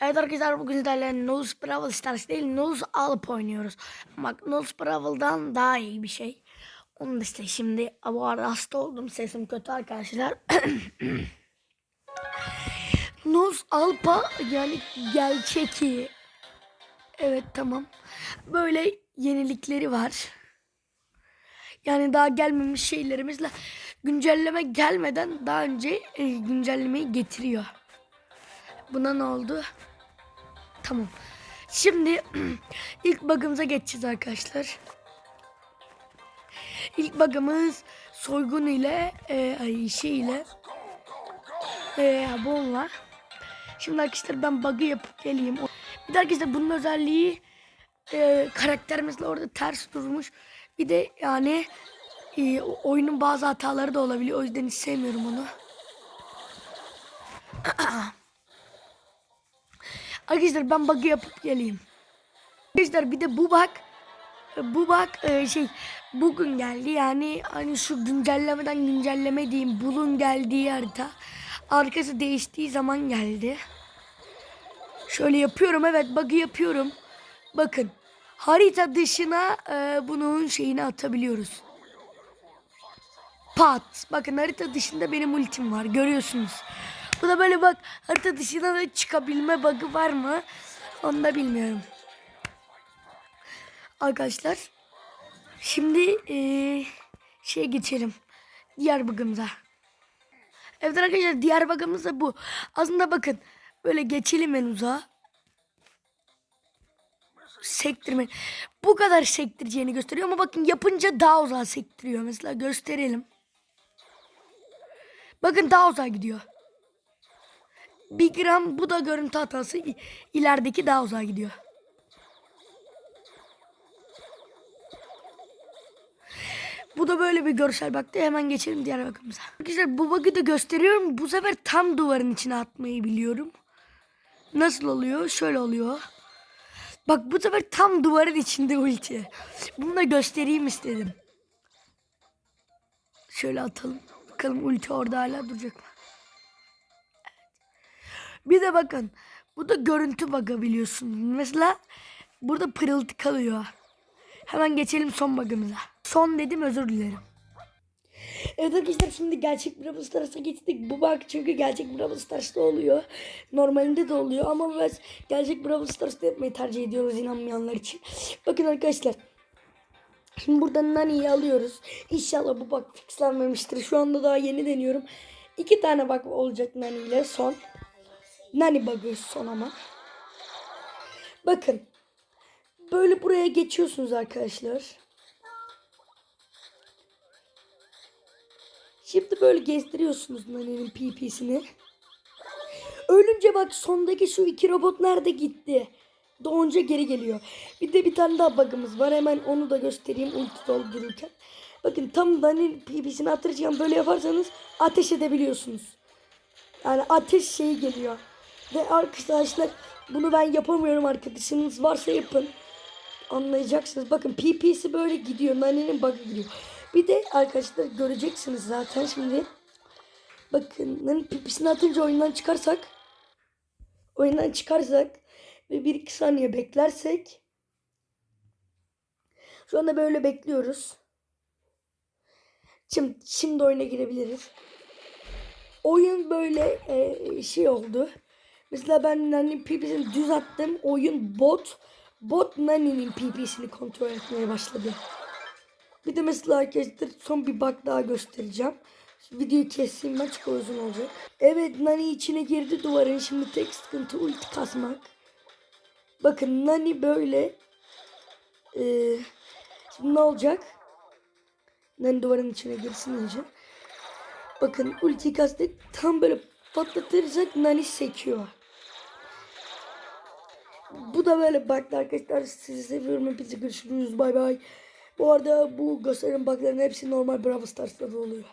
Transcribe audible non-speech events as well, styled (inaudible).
Evet arkadaşlar bugün sizlerle Nose Brawl Stars değil Nose Alp oynuyoruz. Bak Nose Brawl'dan daha iyi bir şey. Onu da işte şimdi bu arada hasta oldum sesim kötü arkadaşlar. (coughs) Nose Alp'a yani gerçek. Evet tamam. Böyle yenilikleri var. Yani daha gelmemiş şeylerimizle güncelleme gelmeden daha önce e, güncellemeyi getiriyor. Buna ne oldu? Tamam. Şimdi (clears throat) ilk bug'ımıza geçeceğiz arkadaşlar. İlk bug'ımız soygun ile e, ay, şey ile e, bomba. Şimdi arkadaşlar ben bug'ı yapıp geleyim. Bir de arkadaşlar bunun özelliği e, karakterimizle orada ters durmuş. Bir de yani e, oyunun bazı hataları da olabiliyor. O yüzden hiç sevmiyorum onu. (clears throat) (clears throat) Arkadaşlar ben bug'ı yapıp geleyim. Arkadaşlar bir de bu bug bu bug e, şey bugün geldi yani hani şu güncellemeden güncelleme diyeyim bulun geldiği harita arkası değiştiği zaman geldi. Şöyle yapıyorum evet bug'ı yapıyorum. Bakın harita dışına e, bunun şeyini atabiliyoruz. Pat. Bakın harita dışında benim ultim var görüyorsunuz. Bu da böyle bak harita dışına da çıkabilme bug'ı var mı? Onu da bilmiyorum. Arkadaşlar. Şimdi ee, şeye geçelim. Diğer bug'ımıza. Evet arkadaşlar diğer bug'ımız da bu. Aslında bakın böyle geçelim en uzağa. Sektirme. Bu kadar sektireceğini gösteriyor ama bakın yapınca daha uzağa sektiriyor. Mesela gösterelim. Bakın daha uzağa gidiyor. Bir gram bu da görüntü hatası. İlerideki daha uzağa gidiyor. Bu da böyle bir görsel baktı. Hemen geçelim diğer bakımıza. Arkadaşlar bu bug'ı da gösteriyorum. Bu sefer tam duvarın içine atmayı biliyorum. Nasıl oluyor? Şöyle oluyor. Bak bu sefer tam duvarın içinde ulti. Bunu da göstereyim istedim. Şöyle atalım. Bakalım ulti orada hala duracak mı? Bir de bakın. Bu da görüntü bug'ı biliyorsunuz. Mesela burada pırıltı kalıyor. Hemen geçelim son bug'ımıza. Son dedim özür dilerim. Evet arkadaşlar şimdi gerçek Brawl Stars'a geçtik. Bu bug çünkü gerçek Brawl Stars'ta oluyor. Normalinde de oluyor ama biz gerçek Brawl Stars'ta yapmayı tercih ediyoruz inanmayanlar için. Bakın arkadaşlar. Şimdi buradan Nani'yi alıyoruz. İnşallah bu bug fixlenmemiştir. Şu anda daha yeni deniyorum. İki tane bug olacak Nani ile son. Nani bug'ı son ama. Bakın. Böyle buraya geçiyorsunuz arkadaşlar. Şimdi böyle gezdiriyorsunuz Nani'nin PP'sini. Ölünce bak sondaki şu iki robot nerede gitti? Doğunca geri geliyor. Bir de bir tane daha bug'ımız var. Hemen onu da göstereyim ulti doldururken. Bakın tam Nani'nin PP'sini attıracağım. Böyle yaparsanız ateş edebiliyorsunuz. Yani ateş şeyi geliyor. Ve arkadaşlar bunu ben yapamıyorum arkadaşınız varsa yapın. Anlayacaksınız. Bakın PP'si böyle gidiyor. Nani'nin bug'ı gidiyor. Bir de arkadaşlar göreceksiniz zaten şimdi. Bakın Nani PP'sini atınca oyundan çıkarsak oyundan çıkarsak ve 1-2 saniye beklersek şu anda böyle bekliyoruz. Şimdi, şimdi oyuna girebiliriz. Oyun böyle e, şey oldu. Mesela ben Nani'nin PP'sini düz attım. Oyun bot. Bot Nani'nin PP'sini kontrol etmeye başladı. Bir de mesela arkadaşlar son bir bug daha göstereceğim. Videoyu keseyim ben çok uzun olacak. Evet Nani içine girdi duvarın. Şimdi tek sıkıntı ulti kasmak. Bakın Nani böyle. Ee, şimdi ne olacak? Nani duvarın içine girsin önce. Bakın ulti kastık. Tam böyle patlatırsak Nani sekiyor. Bu da böyle baktı arkadaşlar. Sizi seviyorum. Hepinize görüşürüz. Bay bay. Bu arada bu gösteren bugların hepsi normal Brawl Stars'ta da oluyor.